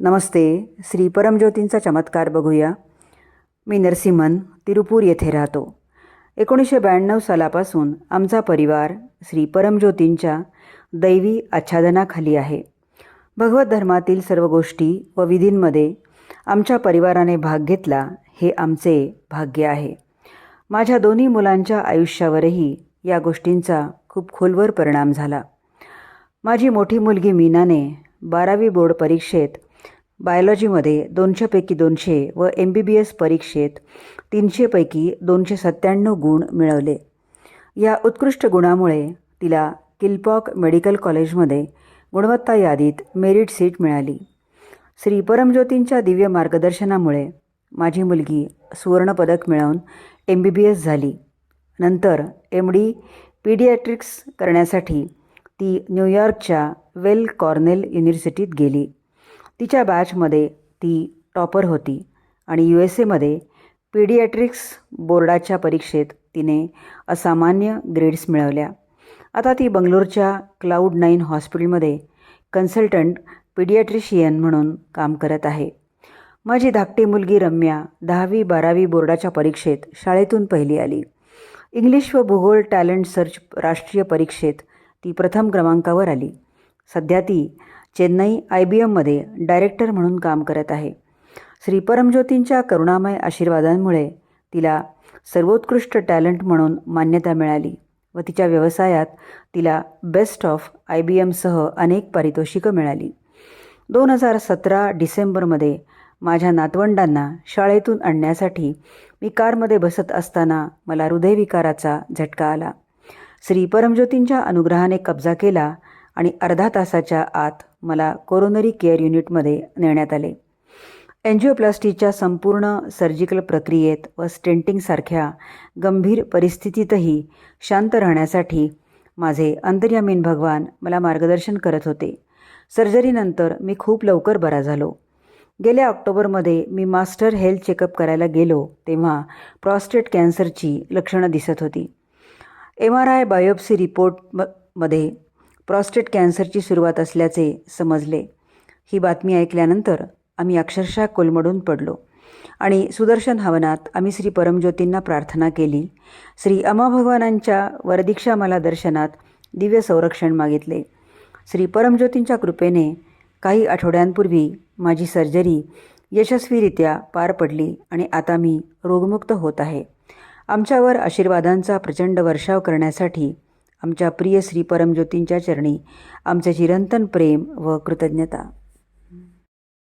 नमस्ते. श्री परमज्योतींचा चमत्कार बघूया. मी नरसिंहन तिरुपूर येथे राहतो. एकोणीसशे ब्याण्णव सालापासून आमचा परिवार श्री परमज्योतींच्या दैवी आच्छादनाखाली आहे. भगवत धर्मातील सर्व गोष्टी व विधींमध्ये आमच्या परिवाराने भाग घेतला हे आमचे भाग्य आहे. माझ्या दोन्ही मुलांच्या आयुष्यावरही या गोष्टींचा खूप खोलवर परिणाम झाला. माझी मोठी मुलगी मीनाने बारावी बोर्ड परीक्षेत बायोलॉजीमध्ये दोनशेपैकी दोनशे व एम बी बी एस परीक्षेत तीनशेपैकी दोनशे सत्त्याण्णव गुण मिळवले. या उत्कृष्ट गुणामुळे तिला किलपॉक मेडिकल कॉलेजमध्ये गुणवत्ता यादीत मेरिट सीट मिळाली. श्री परमज्योतींच्या दिव्य मार्गदर्शनामुळे माझी मुलगी सुवर्णपदक मिळवून एम बी बी एस झाली. नंतर एम डी पीडियाट्रिक्स करण्यासाठी ती न्यूयॉर्कच्या वेल कॉर्नेल युनिव्हर्सिटीत गेली. तिच्या बॅचमध्ये ती टॉपर होती आणि यू एस एमध्ये पीडियाट्रिक्स बोर्डाच्या परीक्षेत तिने असामान्य ग्रेड्स मिळवल्या. आता ती बंगलोरच्या क्लाउड नाईन हॉस्पिटलमध्ये कन्सल्टंट पीडियाट्रिशियन म्हणून काम करत आहे. माझी धाकटी मुलगी रम्या दहावी बारावी बोर्डाच्या परीक्षेत शाळेतून पहिली आली. इंग्लिश व भूगोल टॅलेंट सर्च राष्ट्रीय परीक्षेत ती प्रथम क्रमांकावर आली. सध्या ती चेन्नई आय बी एममध्ये डायरेक्टर म्हणून काम करत आहे. श्री परमज्योतींच्या करुणामय आशीर्वादांमुळे तिला सर्वोत्कृष्ट टॅलेंट म्हणून मान्यता मिळाली व तिच्या व्यवसायात तिला बेस्ट ऑफ आय बी एमसह अनेक पारितोषिकं मिळाली. दोन हजार सतरा डिसेंबरमध्ये माझ्या नातवंडांना शाळेतून आणण्यासाठी मी कारमध्ये बसत असताना मला हृदयविकाराचा झटका आला. श्री परमज्योतींच्या अनुग्रहाने कब्जा केला आणि अर्धा तासाच्या आत मला कोरोनरी केअर युनिटमध्ये नेण्यात आले. एन्जिओप्लास्टीच्या संपूर्ण सर्जिकल प्रक्रियेत व स्टेंटिंगसारख्या गंभीर परिस्थितीतही शांत राहण्यासाठी माझे अंतर्यामीन भगवान मला मार्गदर्शन करत होते. सर्जरीनंतर मी खूप लवकर बरा झालो. गेल्या ऑक्टोबरमध्ये मी मास्टर हेल्थ चेकअप करायला गेलो तेव्हा प्रॉस्टेट कॅन्सरची लक्षणं दिसत होती. M R I biopsy report म मध्ये प्रॉस्टेट कॅन्सरची सुरुवात असल्याचे समजले. ही बातमी ऐकल्यानंतर आम्ही अक्षरशः कोलमडून पडलो आणि सुदर्शन हवनात आम्ही श्री परमज्योतींना प्रार्थना केली. श्री अमाभगवानांच्या वरदीक्षा मला दर्शनात दिव्य संरक्षण मागितले. श्री परमज्योतींच्या कृपेने काही आठवड्यांपूर्वी माझी सर्जरी यशस्वीरित्या पार पडली आणि आता मी रोगमुक्त होत आहे. आमच्यावर आशीर्वादांचा प्रचंड वर्षाव करण्यासाठी आमच्या प्रिय श्री परमज्योतींच्या चरणी आमचे चिरंतन प्रेम व कृतज्ञता.